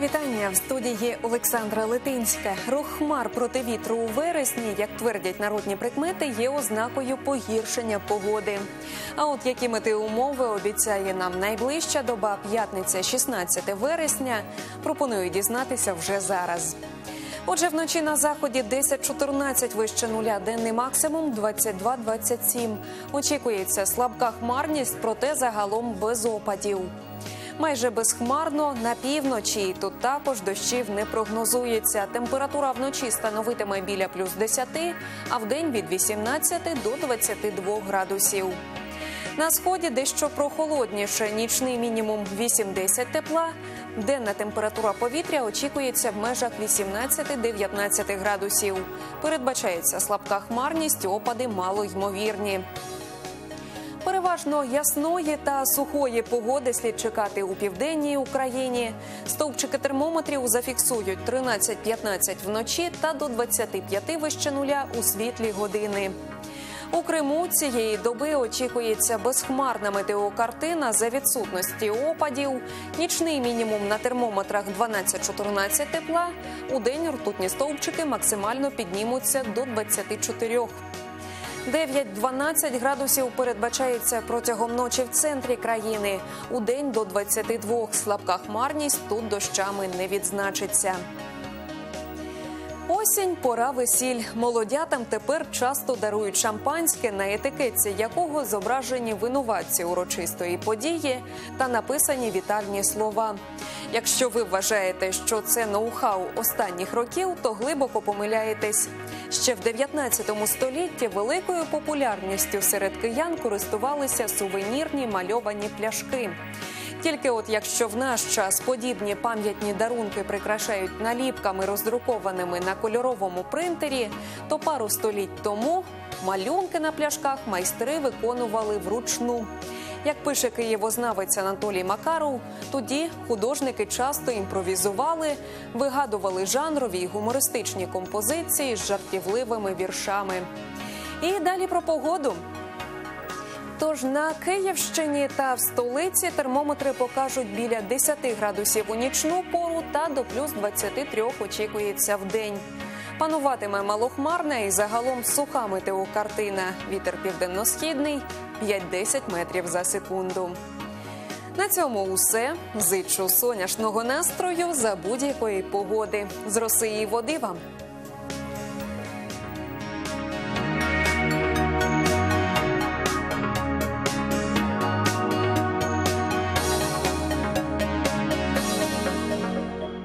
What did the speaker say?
вітання в студії Олександра Литинська. Рух хмар проти вітру у вересні, як твердять народні прикмети, є ознакою погіршення погоди. А от які метеоумови обіцяє нам найближча доба, п'ятниця, 16 вересня, пропоную дізнатися вже зараз. Отже, вночі на заході 10-14 вище нуля, денний максимум 22-27. Очікується слабка хмарність, проте загалом без опадів. Майже безхмарно на півночі. Тут також дощів не прогнозується. Температура вночі становитиме біля плюс 10, а вдень від 18 до 22 градусів. На сході дещо прохолодніше. Нічний мінімум 8-10 тепла. Денна температура повітря очікується в межах 18-19 градусів. Передбачається слабка хмарність, опади малоймовірні. Переважно ясної та сухої погоди слід чекати у південній Україні. Стовпчики термометрів зафіксують 13-15 вночі та до 25 вище нуля у світлі години. У Криму цієї доби очікується безхмарна метеокартина за відсутності опадів. Нічний мінімум на термометрах 12-14 тепла. У день ртутні стовпчики максимально піднімуться до 24. 9-12 градусів передбачається протягом ночі в центрі країни. У день до 22. Слабка хмарність тут дощами не відзначиться. Осінь пора весіль. Молодятам тепер часто дарують шампанське, на етикетці якого зображені винуватці урочистої події та написані вітальні слова. Якщо ви вважаєте, що це ноу-хау останніх років, то глибоко помиляєтесь. Ще в 19 столітті великою популярністю серед киян користувалися сувенірні мальовані пляшки. Тільки от якщо в наш час подібні пам'ятні дарунки прикрашають наліпками, роздрукованими на кольоровому принтері, то пару століть тому малюнки на пляшках майстри виконували вручну. Як пише києвознавець Анатолій Макаров, тоді художники часто імпровізували, вигадували жанрові й гумористичні композиції з жартівливими віршами. І далі про погоду. Тож на Київщині та в столиці термометри покажуть біля 10 градусів у нічну пору та до плюс 23 очікується в день. Пануватиме малохмарна і загалом суха метеокартина. Вітер південно-східний 5-10 метрів за секунду. На цьому усе. Зичу соняшного настрою за будь-якої погоди. З роси і води вам.